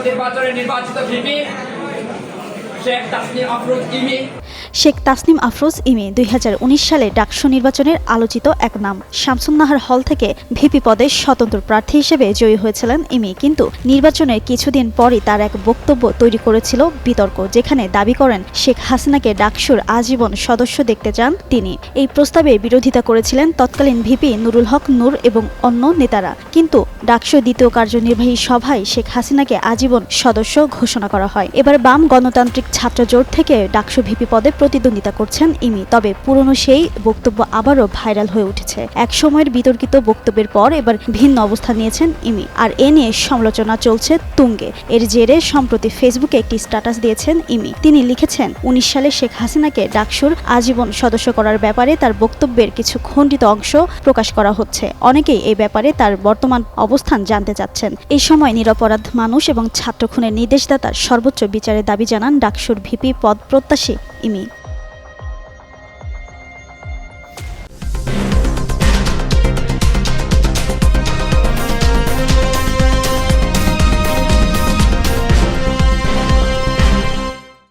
নির্বাচনে নির্বাচিত ভিপি শেখ তাসনিম আফরোজ ইমি। দুই হাজার উনিশ সালে ডাকসু নির্বাচনের আলোচিত এক নাম। শামসুন্নাহার হল থেকে ভিপি পদে স্বতন্ত্র প্রার্থী হিসেবে জয়ী হয়েছিলেন ইমি, কিন্তু নির্বাচনের কিছুদিন পরই তার এক বক্তব্য তৈরি করেছিল বিতর্ক, যেখানে দাবি করেন শেখ হাসিনাকে ডাকসুর আজীবন সদস্য দেখতে চান তিনি। এই প্রস্তাবে বিরোধিতা করেছিলেন তৎকালীন ভিপি নুরুল হক নূর এবং অন্য নেতারা। কিন্তু ডাকসু দ্বিতীয় কার্যনির্বাহী সভায় শেখ হাসিনাকে আজীবন সদস্য ঘোষণা করা হয়। এবার বাম গণতান্ত্রিক ছাত্র জোট থেকে ডাকসু ভিপি পদে প্রতিদ্বন্দ্বিতা করছেন ইমি। তবে পুরনো সেই বক্তব্য আবারও ভাইরাল হয়ে উঠেছে। এক সময়ের বিতর্কিত বক্তব্যের পর এবার ভিন্ন অবস্থান নিয়েছেন ইমি। আর এ নিয়ে সমালোচনা চলছে তুঙ্গে। এর জেরে সম্প্রতি ফেসবুকে একটি স্ট্যাটাস দিয়েছেন ইমি। তিনি লিখেছেন, উনিশ সালে শেখ হাসিনাকে ডাকসুর আজীবন সদস্য করার ব্যাপারে তার বক্তব্যের কিছু খণ্ডিত অংশ প্রকাশ করা হচ্ছে। অনেকেই এই ব্যাপারে তার বর্তমান অবস্থান জানতে চাচ্ছেন। এই সময় নিরপরাধ মানুষ এবং ছাত্র খুনের নির্দেশদাতার সর্বোচ্চ বিচারের দাবি জানান ভিপি পদ প্রত্যাশী ইমি।